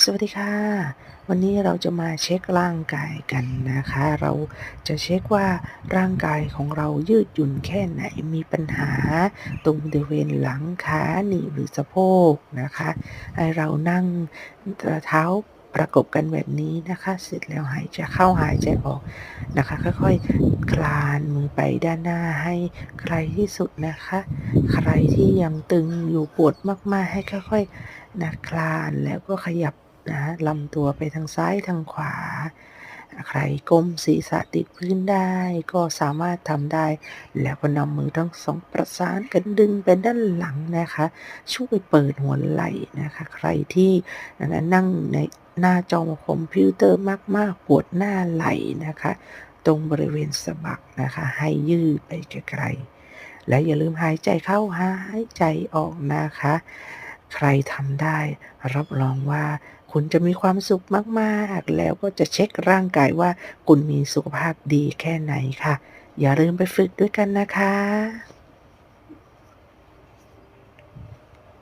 สวัสดีค่ะ วันนี้เราจะมาเช็คร่างกายกันนะคะ เราจะเช็คว่าร่างกายของเรายืดหยุ่นแค่ไหนมีปัญหา ตรงบริเวณหลังขาหนีบหรือสะโพกนะคะ ให้เรานั่งเท้า ประกบกันแบบนี้นะคะ เสร็จแล้วหายใจเข้าหายใจออกนะคะ ค่อยๆ คลานมือไปด้านหน้าให้ใครที่สุดนะคะ ใครที่ยังตึงอยู่ปวดมากๆ ให้ค่อยๆนะคลานแล้วก็ขยับนะลำตัวไปทางซ้ายทางขวา ใครก้มศีรษะติดพื้นได้ก็สามารถทำได้ แล้วก็นำมือทั้งสองประสานกันดึงไปด้านหลังนะคะ ช่วยเปิดหัวไหล่นะคะ ใครที่นั่งในหน้าจอคอมพิวเตอร์มากๆปวดหน้าไหล่นะคะ ตรงบริเวณสะบักนะคะ ให้ยืดไปไกลๆและอย่าลืมหายใจเข้าหายใจออกนะคะ ใครทำได้ รับรองว่าคุณจะมีความสุขมากๆ แล้วก็จะเช็คร่างกายว่าคุณมีสุขภาพดีแค่ไหนค่ะ อย่าลืมไปฝึกด้วยกันนะคะ